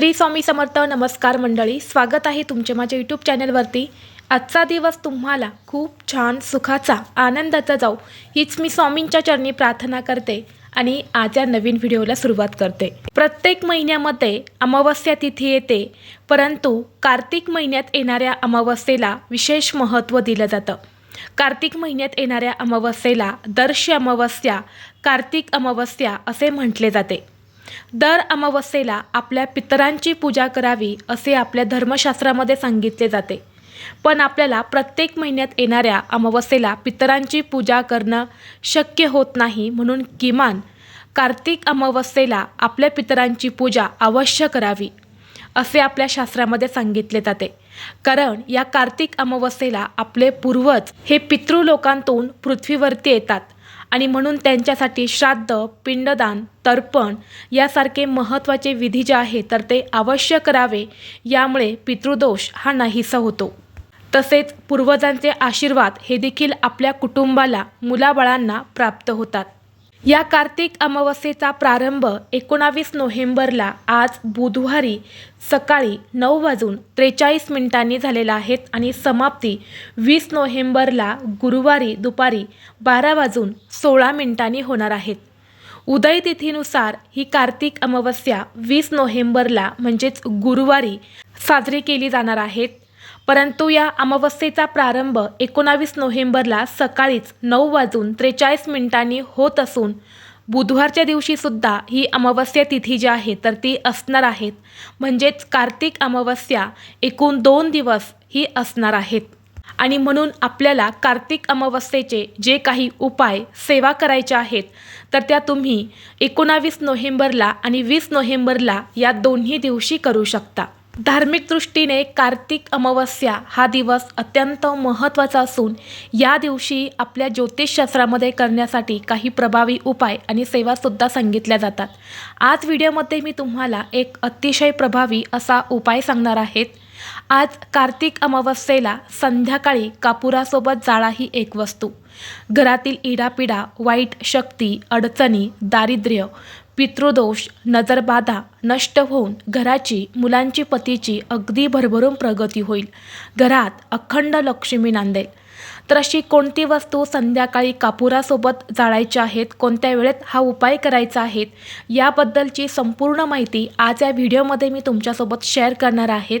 श्री स्वामी समर्थ नमस्कार मंडळी स्वागत आहे तुमचे माझ्या यूट्यूब चॅनलवरती. आजचा दिवस तुम्हाला खूप छान सुखाचा आनंदाचा जाऊ हीच मी स्वामींच्या चरणी प्रार्थना करते आणि आज या नवीन व्हिडिओला सुरुवात करते. प्रत्येक महिन्यामध्ये अमावस्या तिथी येते परंतु कार्तिक महिन्यात येणाऱ्या अमावस्येला विशेष महत्त्व दिलं जातं. कार्तिक महिन्यात येणाऱ्या अमावस्येला दर्श अमावस्या कार्तिक अमावस्या असे म्हटले जाते. दर अमावस्येला आपल्या पितरांची पूजा करावी असे आपल्या धर्मशास्त्रामध्ये सांगितले जाते. पण आपल्याला प्रत्येक महिन्यात येणाऱ्या अमावस्येला पितरांची पूजा करणं शक्य होत नाही म्हणून किमान कार्तिक अमावस्येला आपल्या पितरांची पूजा अवश्य करावी असे आपल्या शास्त्रामध्ये सांगितले जाते. कारण या कार्तिक अमावस्येला आपले पूर्वज हे पितृलोकांतून पृथ्वीवरती येतात. आणि म्हणून त्यांच्यासाठी श्राद्ध पिंडदान तर्पण यासारखे महत्त्वाचे विधी जे आहे तर ते अवश्य करावे. यामुळे पितृदोष हा नाहीसा होतो. तसेच पूर्वजांचे आशीर्वाद हे देखील आपल्या कुटुंबाला मुलाबाळांना प्राप्त होतात. या कार्तिक अमावस्येचा प्रारंभ एकोणावीस नोव्हेंबरला आज बुधवारी सकाळी नऊ वाजून त्रेचाळीस मिनिटांनी झालेला आहे आणि समाप्ती वीस नोव्हेंबरला गुरुवारी दुपारी बारा वाजून सोळा मिनिटांनी होणार आहेत उदय तिथीनुसार ही कार्तिक अमावस्या वीस नोव्हेंबरला म्हणजेच गुरुवारी साजरी केली जाणार आहेत परंतु या अमावस्येचा प्रारंभ एकोणावीस नोव्हेंबरला सकाळीच नऊ वाजून त्रेचाळीस मिनिटांनी होत असून बुधवारच्या दिवशीसुद्धा ही अमावस्या तिथी जी आहे तर ती असणार आहेत. म्हणजेच कार्तिक अमावस्या एकूण दोन दिवस ही असणार आहेत. आणि म्हणून आपल्याला कार्तिक अमावस्येचे जे काही उपाय सेवा करायच्या आहेत तर त्या तुम्ही एकोणावीस नोव्हेंबरला आणि वीस नोव्हेंबरला या दोन्ही दिवशी करू शकता. धार्मिक दृष्टीने कार्तिक अमावस्या हा दिवस अत्यंत महत्त्वाचा असून या दिवशी आपल्या ज्योतिषशास्त्रामध्ये करण्यासाठी काही प्रभावी उपाय आणि सेवासुद्धा सांगितल्या जातात. आज व्हिडिओमध्ये मी तुम्हाला एक अतिशय प्रभावी असा उपाय सांगणार आहेत आज कार्तिक अमावस्येला संध्याकाळी कापुरासोबत जाळा ही एक वस्तू. घरातील इडापिडा वाईट शक्ती अडचणी दारिद्र्य पितृदोष नजरबाधा नष्ट होऊन घराची मुलांची पतीची अगदी भरभरून प्रगती होईल. घरात अखंड लक्ष्मी नांदेल. तर अशी कोणती वस्तू संध्याकाळी कापुरासोबत जाळायच्या आहेत? कोणत्या वेळेत हा उपाय करायचा आहे? याबद्दलची संपूर्ण माहिती आज या व्हिडिओमध्ये मी तुमच्यासोबत शेअर करणार आहेत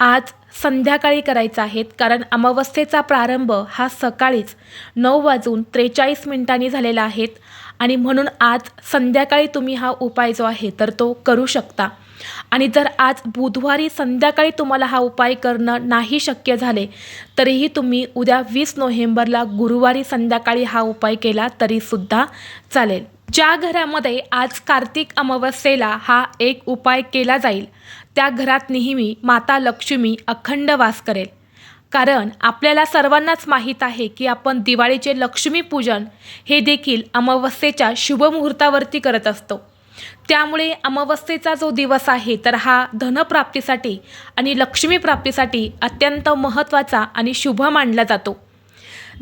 आज संध्याकाळी करायचा आहेत कारण अमावस्येचा प्रारंभ हा सकाळीच नऊ वाजून त्रेचाळीस मिनिटांनी झालेला आहेत आणि म्हणून आज संध्याकाळी तुम्ही हा उपाय जो आहे तर तो करू शकता. आणि जर आज बुधवारी संध्याकाळी तुम्हाला हा उपाय करणं नाही शक्य झाले तरीही तुम्ही उद्या वीस नोव्हेंबरला गुरुवारी संध्याकाळी हा उपाय केला तरीसुद्धा चालेल. ज्या घरामध्ये आज कार्तिक अमावस्येला हा एक उपाय केला जाईल त्या घरात नेहमी माता लक्ष्मी अखंड वास करेल. कारण आपल्याला सर्वांनाच माहीत आहे की आपण दिवाळीचे लक्ष्मीपूजन हे देखील अमावस्येच्या शुभमुहूर्तावरती करत असतो. त्यामुळे अमावस्येचा जो दिवस आहे तर हा धनप्राप्तीसाठी आणि लक्ष्मीप्राप्तीसाठी अत्यंत महत्त्वाचा आणि शुभ मानला जातो.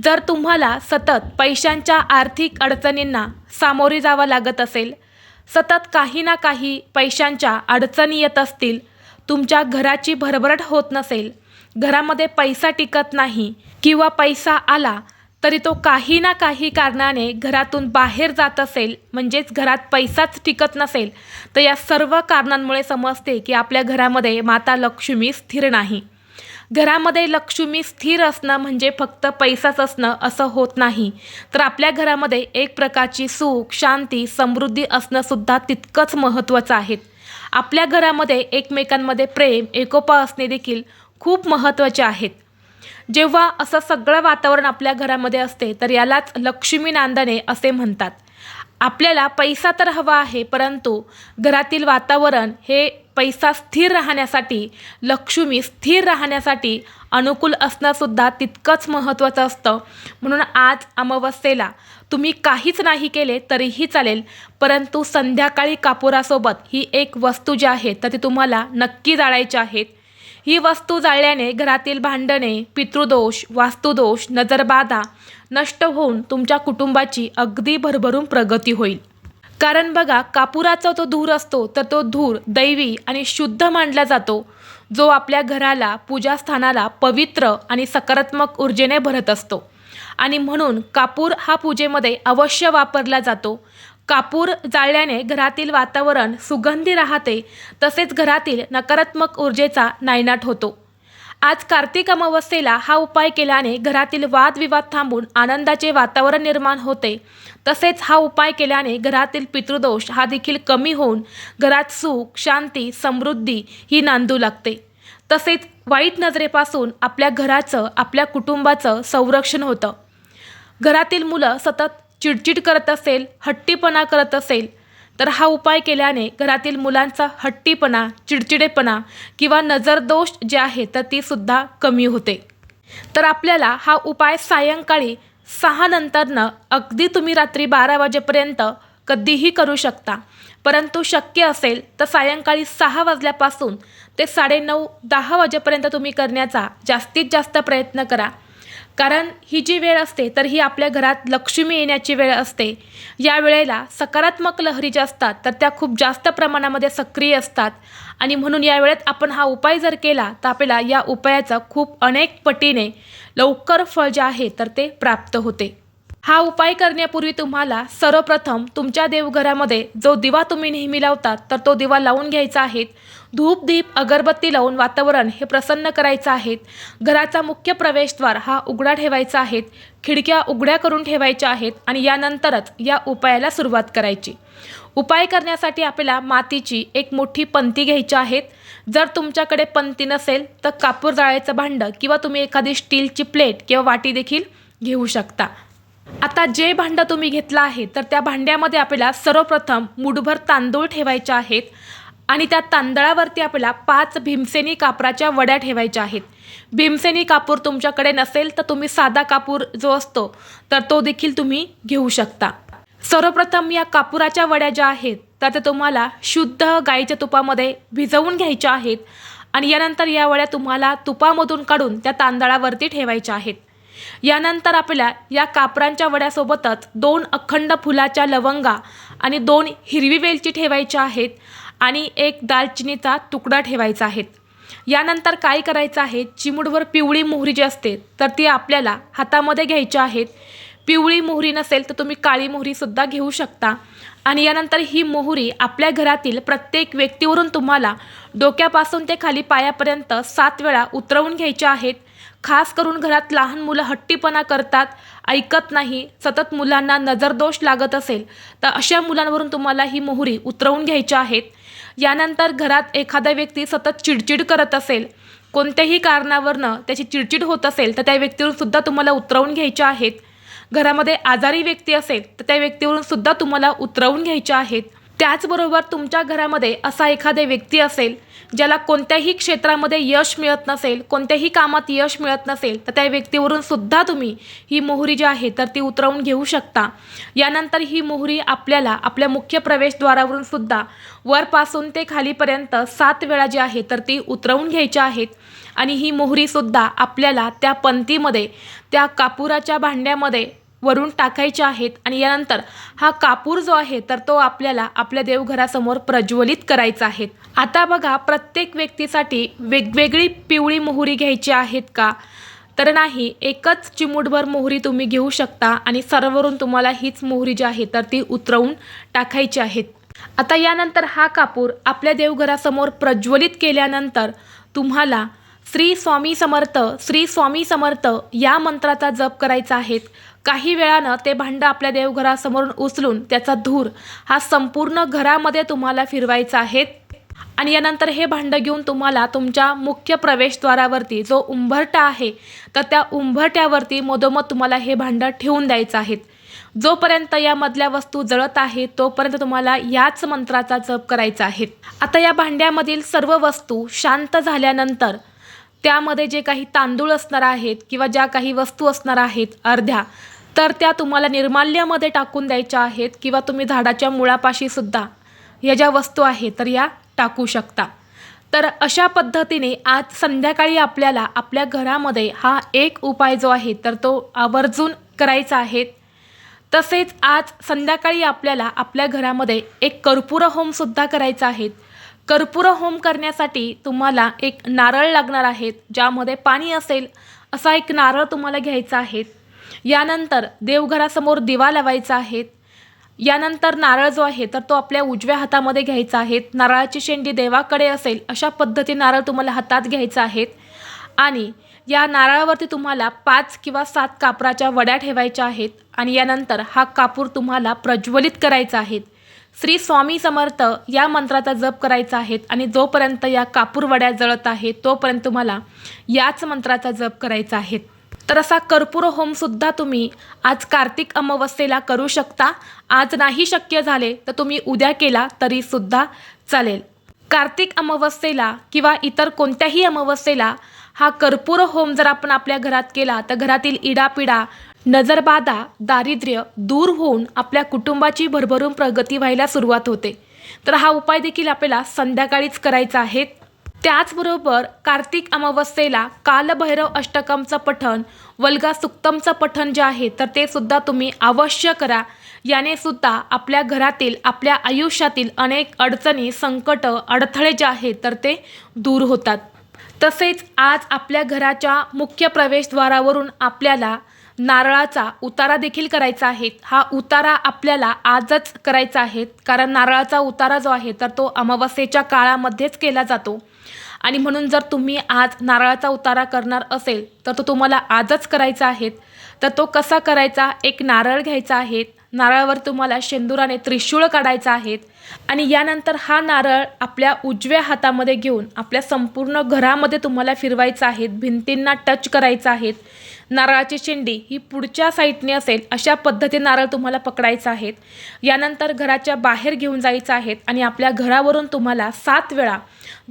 जर तुम्हाला सतत पैशांच्या आर्थिक अडचणींना सामोरे जावं लागत असेल सतत काही ना काही पैशांच्या अडचणी येत असतील तुमच्या घराची भरभराट होत नसेल घरामध्ये पैसा टिकत नाही किंवा पैसा आला तरी तो काही ना काही कारणाने घरातून बाहेर जात असेल म्हणजेच घरात पैसाच टिकत नसेल तर या सर्व कारणांमुळे समजते की आपल्या घरामध्ये माता लक्ष्मी स्थिर नाही. घरामध्ये लक्ष्मी स्थिर असणं म्हणजे फक्त पैसाच असणं असं होत नाही. तर आपल्या घरामध्ये एक प्रकारची सुख शांती समृद्धी असणंसुद्धा तितकंच महत्त्वाचं आहे. आपल्या घरामध्ये एकमेकांमध्ये प्रेम एकोपा असणे देखील खूप महत्त्वाचे आहेत. जेव्हा असं सगळं वातावरण आपल्या घरामध्ये असते तर यालाच लक्ष्मी नांदणे असे म्हणतात. आपल्याला पैसा तर हवा आहे परंतु घरातील वातावरण हे पैसा स्थिर राहण्यासाठी लक्ष्मी स्थिर राहण्यासाठी अनुकूल असणंसुद्धा तितकंच महत्त्वाचं असतं. म्हणून आज अमावस्येला तुम्ही काहीच नाही केले तरीही चालेल परंतु संध्याकाळी कापुरासोबत ही एक वस्तू जी आहे तर ती तुम्हाला नक्की जाळायची आहेत ही वस्तू जाळल्याने घरातील भांडणे पितृदोष वास्तुदोष नजरबाधा नष्ट होऊन तुमच्या कुटुंबाची अगदी भरभरून प्रगती होईल. कारण बघा कापुराचा तो धूर असतो तर तो धूर दैवी आणि शुद्ध मानला जातो जो आपल्या घराला पूजास्थानाला पवित्र आणि सकारात्मक ऊर्जेने भरत असतो. आणि म्हणून कापूर हा पूजेमध्ये अवश्य वापरला जातो. कापूर जाळल्याने घरातील वातावरण सुगंधी राहते तसेच घरातील नकारात्मक ऊर्जेचा नायनाट होतो. आज कार्तिक अमावस्येला हा उपाय केल्याने घरातील वादविवाद थांबून आनंदाचे वातावरण निर्माण होते. तसेच हा उपाय केल्याने घरातील पितृदोष हा देखील कमी होऊन घरात सुख शांती समृद्धी ही नांदू लागते. तसेच वाईट नजरेपासून आपल्या घराचं आपल्या कुटुंबाचं संरक्षण होतं. घरातील मुलं सतत चिडचिड करत असेल हट्टीपणा करत असेल तर हा उपाय केल्याने घरातील मुलांचा हट्टीपणा चिडचिडेपणा किंवा नजरदोष जे आहे तर ती सुद्धा कमी होते. तर आपल्याला हा उपाय सायंकाळी सहा नंतरनं अगदी तुम्ही रात्री बारा वाजेपर्यंत कधीही करू शकता. परंतु शक्य असेल तर सायंकाळी सहा वाजल्यापासून ते साडेनऊ दहा वाजेपर्यंत तुम्ही करण्याचा जास्तीत जास्त प्रयत्न करा. कारण ही जी वेळ असते तर ही आपल्या घरात लक्ष्मी येण्याची वेळ असते. या वेळेला सकारात्मक लहरी ज्या असतात तर त्या खूप जास्त प्रमाणामध्ये सक्रिय असतात. आणि म्हणून या वेळेत आपण हा उपाय जर केला तर आपल्याला या उपायाचं खूप अनेक पटीने लवकर फळ जे आहे तर ते प्राप्त होते. हा उपाय करण्यापूर्वी तुम्हाला सर्वप्रथम तुमच्या देवघरामध्ये जो दिवा तुम्ही नेहमी लावतात तर तो दिवा लावून घ्यायचा आहे. धूप दीप अगरबत्ती लावून वातावरण हे प्रसन्न करायचं आहे. घराचा मुख्य प्रवेशद्वार हा उघडा ठेवायचा आहे. खिडक्या उघड्या करून ठेवायच्या आहेत आणि यानंतरच या उपायाला सुरुवात करायची. उपाय करण्यासाठी आपल्याला मातीची एक मोठी पंती घ्यायची आहेत जर तुमच्याकडे पंती नसेल तर कापूर जाळ्याचं भांडं किंवा तुम्ही एखादी स्टीलची प्लेट किंवा वाटी देखील घेऊ शकता. आता जे भांडं तुम्ही घेतलं आहे तर त्या भांड्यामध्ये आपल्याला सर्वप्रथम मुठभर तांदूळ ठेवायचे आहेत आणि त्या तांदळावरती आपल्याला पाच भीमसेनी कापराच्या वड्या ठेवायच्या आहेत. भीमसेनी कापूर तुमच्याकडे नसेल तर तुम्ही साधा कापूर जो असतो तर तो देखील तुम्ही घेऊ शकता. सर्वप्रथम या कापुराच्या वड्या ज्या आहेत तर त्या तुम्हाला शुद्ध गाईच्या तुपामध्ये भिजवून घ्यायच्या आहेत आणि यानंतर या वड्या तुम्हाला तुपामधून काढून त्या तांदळावरती ठेवायच्या आहेत. यानंतर आपल्याला या कापरांच्या वड्यासोबतच दोन अखंड फुलाच्या लवंगा आणि दोन हिरवी वेलची ठेवायच्या आहेत आणि एक दालचिनीचा तुकडा ठेवायचा आहे. यानंतर काय करायचं आहे? चिमुडवर पिवळी मोहरी जी असते तर ती आपल्याला हातामध्ये घ्यायच्या आहेत पिवळी मोहरी नसेल तर तुम्ही काळी मोहरीसुद्धा घेऊ शकता. आणि यानंतर ही मोहरी आपल्या घरातील प्रत्येक व्यक्तीवरून तुम्हाला डोक्यापासून ते खाली पायापर्यंत सात वेळा उतरवून घ्यायच्या आहेत खास करून घरात लहान मुलं हट्टीपणा करतात ऐकत नाही सतत मुलांना नजरदोष लागत असेल तर अशा मुलांवरून तुम्हाला ही मोहरी उतरवून घ्यायच्या आहेत. यानंतर घरात एखादा व्यक्ती सतत चिडचिड करत असेल कोणत्याही कारणावरनं त्याची चिडचिड होत असेल तर त्या व्यक्तीवरून सुद्धा तुम्हाला उतरवून घ्यायच्या आहेत. घरामध्ये आजारी व्यक्ती असेल तर त्या व्यक्तीवरून सुद्धा तुम्हाला उतरवून घ्यायच्या आहेत. त्याचबरोबर तुमच्या घरामध्ये असा एखादा व्यक्ती असेल ज्याला कोणत्याही क्षेत्रामध्ये यश मिळत नसेल कोणत्याही कामात यश मिळत नसेल तर त्या व्यक्तीवरून सुद्धा तुम्ही ही मोहरी जी आहे तर ती उतरवून घेऊ शकता. यानंतर ही मोहरी आपल्याला आपल्या मुख्य प्रवेशद्वारावरून सुद्धा वरपासून ते खालीपर्यंत सात वेळा जी आहे तर ती उतरवून घ्यायच्या आहेत. आणि ही मोहरीसुद्धा आपल्याला त्या पंतीमध्ये त्या कापुराच्या भांड्यामध्ये वरून टाकायचे आहेत आणि यानंतर हा कापूर जो आहे तर तो आपल्याला आपल्या देवघरासमोर प्रज्वलित करायचा आहे. आता बघा प्रत्येक व्यक्तीसाठी वेगवेगळी पिवळी मोहरी घ्यायची आहेत का? तर नाही एकच चिमूटभर मोहरी तुम्ही घेऊ शकता आणि सर्वरून तुम्हाला हीच मोहरी जी आहे तर ती उतरवून टाकायची आहेत. आता यानंतर हा कापूर आपल्या देवघरासमोर प्रज्वलित केल्यानंतर तुम्हाला श्री स्वामी समर्थ श्री स्वामी समर्थ या मंत्राचा जप करायचा आहे. काही वेळानं ते भांडं आपल्या देवघरासमोरून उचलून त्याचा धूर हा संपूर्ण घरामध्ये तुम्हाला फिरवायचा आहे. आणि यानंतर हे भांडं घेऊन तुम्हाला तुमच्या मुख्य प्रवेशद्वारावरती जो उंबरटा आहे तर त्या उंबरट्यावरती मधोमध तुम्हाला हे भांडं ठेवून द्यायचं आहेत जोपर्यंत या मधल्या वस्तू जळत आहे तोपर्यंत तुम्हाला याच मंत्राचा जप करायचा आहे. आता या भांड्यामधील सर्व वस्तू शांत झाल्यानंतर त्यामध्ये जे काही तांदूळ असणार आहेत किंवा ज्या काही वस्तू असणार आहेत अर्ध्या तर त्या तुम्हाला निर्माल्यामध्ये टाकून द्यायच्या आहेत किंवा तुम्ही झाडाच्या मुळापाशी सुद्धा या ज्या वस्तू आहेत तर या टाकू शकता. तर अशा पद्धतीने आज संध्याकाळी आपल्याला आपल्या घरामध्ये हा एक उपाय जो आहे तर तो आवर्जून करायचा आहे. तसेच आज संध्याकाळी आपल्याला आपल्या घरामध्ये एक कर्पूर होमसुद्धा करायचा आहे. कर्पूर होम करण्यासाठी तुम्हाला एक नारळ लागणार आहेत ज्यामध्ये पाणी असेल असा एक नारळ तुम्हाला घ्यायचा आहे. यानंतर देवघरासमोर दिवा लावायचा आहे. यानंतर नारळ जो आहे तर तो आपल्या उजव्या हातामध्ये घ्यायचा आहे. नारळाची शेंडी देवाकडे असेल अशा पद्धती नारळ तुम्हाला हातात घ्यायचा आहे. आणि या नारळावरती तुम्हाला पाच किंवा सात कापराच्या वड्या ठेवायच्या आहेत. आणि यानंतर हा कापूर तुम्हाला प्रज्वलित करायचा आहे. श्री स्वामी समर्थ या मंत्राचा जप करायचा आहे आणि जोपर्यंत या कापूरवड्या जळत आहे तोपर्यंत तुम्हाला याच मंत्राचा जप करायचा आहे. तर असा कर्पूर होमसुद्धा तुम्ही आज कार्तिक अमावस्येला करू शकता. आज नाही शक्य झाले तर तुम्ही उद्या केला तरीसुद्धा चालेल. कार्तिक अमावस्येला किंवा इतर कोणत्याही अमावस्येला हा कर्पूर होम जर आपण आपल्या घरात केला तर घरातील इडापिडा नजरबाधा दारिद्र्य दूर होऊन आपल्या कुटुंबाची भरभरून प्रगती व्हायला सुरुवात होते. तर हा उपाय देखील आपल्याला संध्याकाळीच करायचा आहे. त्याचबरोबर कार्तिक अमावस्येला कालभैरव अष्टकमचं पठण वल्गा सुक्तमचं पठण जे आहे तर ते सुद्धा तुम्ही अवश्य करा. याने सुद्धा आपल्या घरातील आपल्या आयुष्यातील अनेक अडचणी संकट अडथळे जे आहेत तर ते दूर होतात. तसेच आज आपल्या घराच्या मुख्य प्रवेशद्वारावरून आपल्याला नारळाचा उतारा देखील करायचा आहे. हा उतारा आपल्याला आजच करायचा आहे. कारण नारळाचा उतारा जो आहे तर तो अमावस्येच्या काळामध्येच केला जातो. आणि म्हणून जर तुम्ही आज नारळाचा उतारा करणार असेल तर तो तुम्हाला आजच करायचा आहे. तर तो कसा करायचा? एक नारळ घ्यायचा आहे. नारळावर तुम्हाला शेंदुराने त्रिशूळ काढायचा आहे. आणि यानंतर हा नारळ आपल्या उजव्या हातामध्ये घेऊन आपल्या संपूर्ण घरामध्ये तुम्हाला फिरवायचा आहे भिंतींना टच करायचा आहे नारळाची शेंडी ही पुढच्या साईडने असेल अशा पद्धतीने नारळ तुम्हाला पकडायचा आहेत. यानंतर घराच्या बाहेर घेऊन जायचं आहेत आणि आपल्या घरावरून तुम्हाला सात वेळा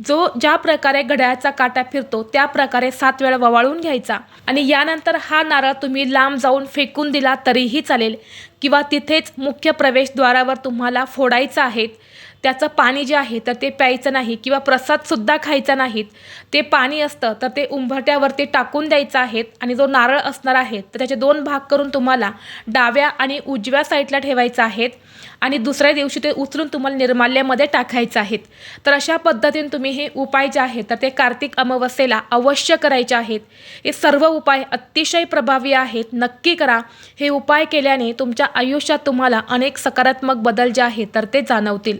जो ज्या प्रकारे घड्याळाचा काटा फिरतो त्या प्रकारे सात वेळा ववाळून घ्यायचा. आणि यानंतर हा नारळ तुम्ही लांब जाऊन फेकून दिला तरीही चालेल किंवा तिथेच मुख्य प्रवेशद्वारावर तुम्हाला फोडायचं आहे. kahit त्याचं पाणी जे आहे तर ते प्यायचं नाही किंवा प्रसादसुद्धा खायचा नाहीत. ते पाणी असतं तर ते उंबरट्यावरती टाकून द्यायचं आहेत आणि जो नारळ असणार आहे तर त्याचे दोन भाग करून तुम्हाला डाव्या आणि उजव्या साईडला ठेवायचं आहेत आणि दुसऱ्या दिवशी ते उचलून तुम्हाला निर्माल्यामध्ये टाकायचं आहेत तर अशा पद्धतीने तुम्ही हे उपाय जे आहेत तर ते कार्तिक अमावस्येला अवश्य करायचे आहेत. हे सर्व उपाय अतिशय प्रभावी आहेत. नक्की करा. हे उपाय केल्याने तुमच्या आयुष्यात तुम्हाला अनेक सकारात्मक बदल जे आहेत तर ते जाणवतील.